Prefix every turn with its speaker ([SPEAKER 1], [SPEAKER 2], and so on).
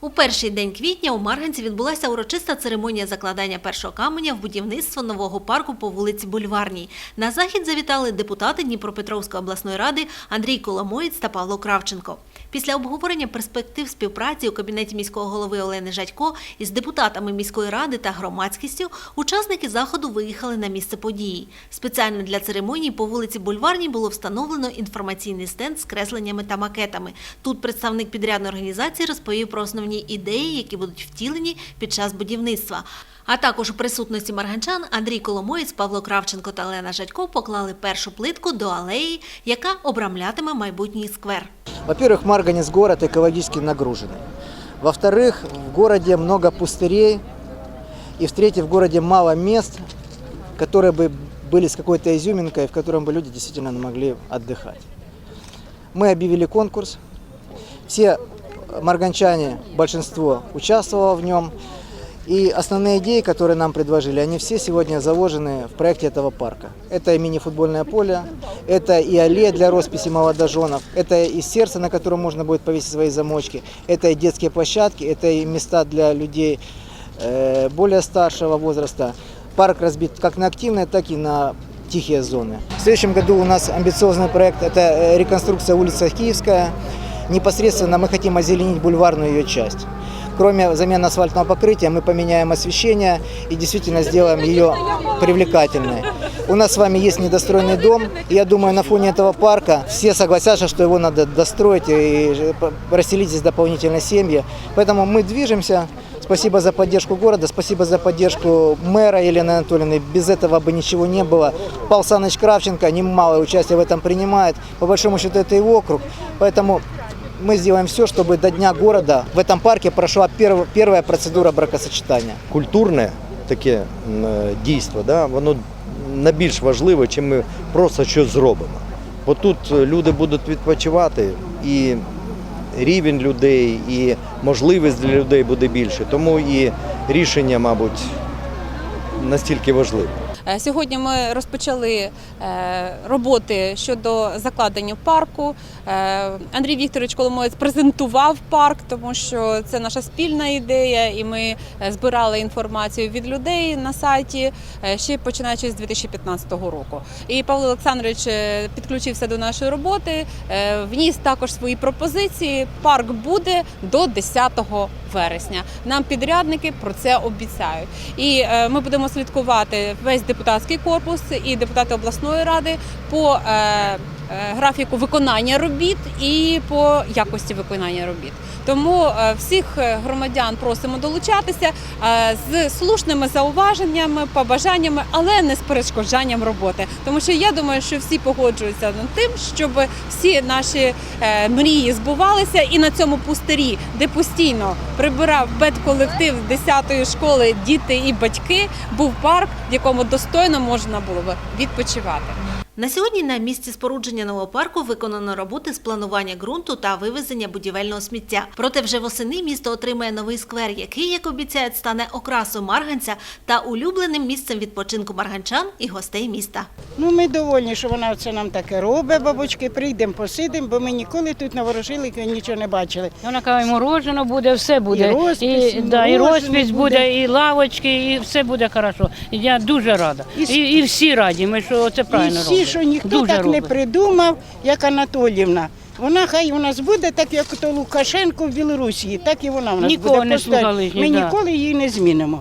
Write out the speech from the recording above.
[SPEAKER 1] У перший день квітня у Марганці відбулася урочиста церемонія закладання першого каменя в будівництво нового парку по вулиці Бульварній. На захід завітали депутати Дніпропетровської обласної ради Андрій Коломоєць та Павло Кравченко. Після обговорення перспектив співпраці у кабінеті міського голови Олени Жадько із депутатами міської ради та громадськістю учасники заходу виїхали на місце події. Спеціально для церемонії по вулиці Бульварній було встановлено інформаційний стенд з кресленнями та макетами. Тут представник підрядної організації розповів про основні ідеї, які будуть втілені під час будівництва. А також у присутності марганчан Андрій Коломоєць, Павло Кравченко та Лена Жадько поклали першу плитку до алеї, яка обрамлятиме майбутній сквер.
[SPEAKER 2] Во-первых, Марганец город экологически нагруженный. Во-вторых, в городе много пустырей. И в-третьих, в городе мало мест, которые бы были с какой-то изюминкой, в котором бы люди действительно могли отдыхать. Мы объявили конкурс. Все марганчане, большинство участвовало в нем. И основные идеи, которые нам предложили, они все сегодня заложены в проекте этого парка. Это и мини-футбольное поле, это и аллея для росписи молодоженов, это и сердце, на котором можно будет повесить свои замочки, это и детские площадки, это и места для людей э, более старшего возраста. Парк разбит как на активные, так и на тихие зоны. В следующем году у нас амбициозный проект – это э, реконструкция улицы Киевская. Непосредственно мы хотим озеленить бульварную ее часть. Кроме замены асфальтного покрытия, мы поменяем освещение и действительно сделаем ее привлекательной. У нас с вами есть недостроенный дом, и я думаю, на фоне этого парка все согласятся, что его надо достроить и расселить здесь дополнительно семьи. Поэтому мы движемся. Спасибо за поддержку города, спасибо за поддержку мэра Елены Анатольевны. Без этого бы ничего не было. Павел Саныч Кравченко немалое участие в этом принимает. По большому счету это его округ. Поэтому мы сделаем все, чтобы до Дня города в этом парке прошла перв- первая процедура бракосочетания.
[SPEAKER 3] культурне таке м, е, дійство, да, воно найбільш важливе, чим ми просто щось зробимо. Бо тут е, люди будуть відпочивати і рівень людей, і можливість для людей буде більше. Тому і рішення, мабуть, настільки важливе.
[SPEAKER 4] Е, Сьогодні ми розпочали е, роботи щодо закладення парку. Е, Андрій Вікторович Коломоєць презентував парк, тому що це наша спільна ідея, і ми збирали інформацію від людей на сайті ще починаючи з 2015 року. І Павло Олександрович підключився до нашої роботи, вніс також свої пропозиції. Парк буде до 10 вересня. Нам підрядники про це обіцяють. І ми будемо слідкувати весь депутатський корпус і депутати обласної ради по е, графіку виконання робіт і по якості виконання робіт. Тому е, всіх е, громадян просимо долучатися е, з слушними зауваженнями, побажаннями, але не з перешкоджанням роботи. Тому що я думаю, що всі погоджуються над тим, щоб всі наші е, мрії збувалися, і на цьому пустирі, де постійно прибирав бедколектив 10-ї школи, діти і батьки, був парк, в якому достойно можна було би відпочивати.
[SPEAKER 1] На сьогодні на місці спорудження нового парку виконано роботи з планування ґрунту та вивезення будівельного сміття. Проте вже восени місто отримає новий сквер, який, як обіцяють, стане окрасою Марганця та улюбленим місцем відпочинку марганчан і гостей міста.
[SPEAKER 5] Ну, ми довольні, що вона це нам таке робить, бабочки. Прийдемо, посидимо, бо ми ніколи тут на ворожилики нічого не бачили.
[SPEAKER 6] Вона каже, морожено буде, все буде.
[SPEAKER 5] І розпис, і
[SPEAKER 6] да, і розпис буде,
[SPEAKER 5] буде.
[SPEAKER 6] і лавочки, і все буде хорошо. Я дуже рада.
[SPEAKER 5] І
[SPEAKER 6] І, і, всі раді, ми що це правильно робимо.
[SPEAKER 5] Що ніхто
[SPEAKER 6] дуже
[SPEAKER 5] так не придумав, як Анатолівна. Вона хай у нас буде, так як то Лукашенко в Білорусі, так і вона в нас
[SPEAKER 6] Нікого
[SPEAKER 5] буде.
[SPEAKER 6] не слухали,
[SPEAKER 5] Ми
[SPEAKER 6] да.
[SPEAKER 5] ніколи її не змінимо.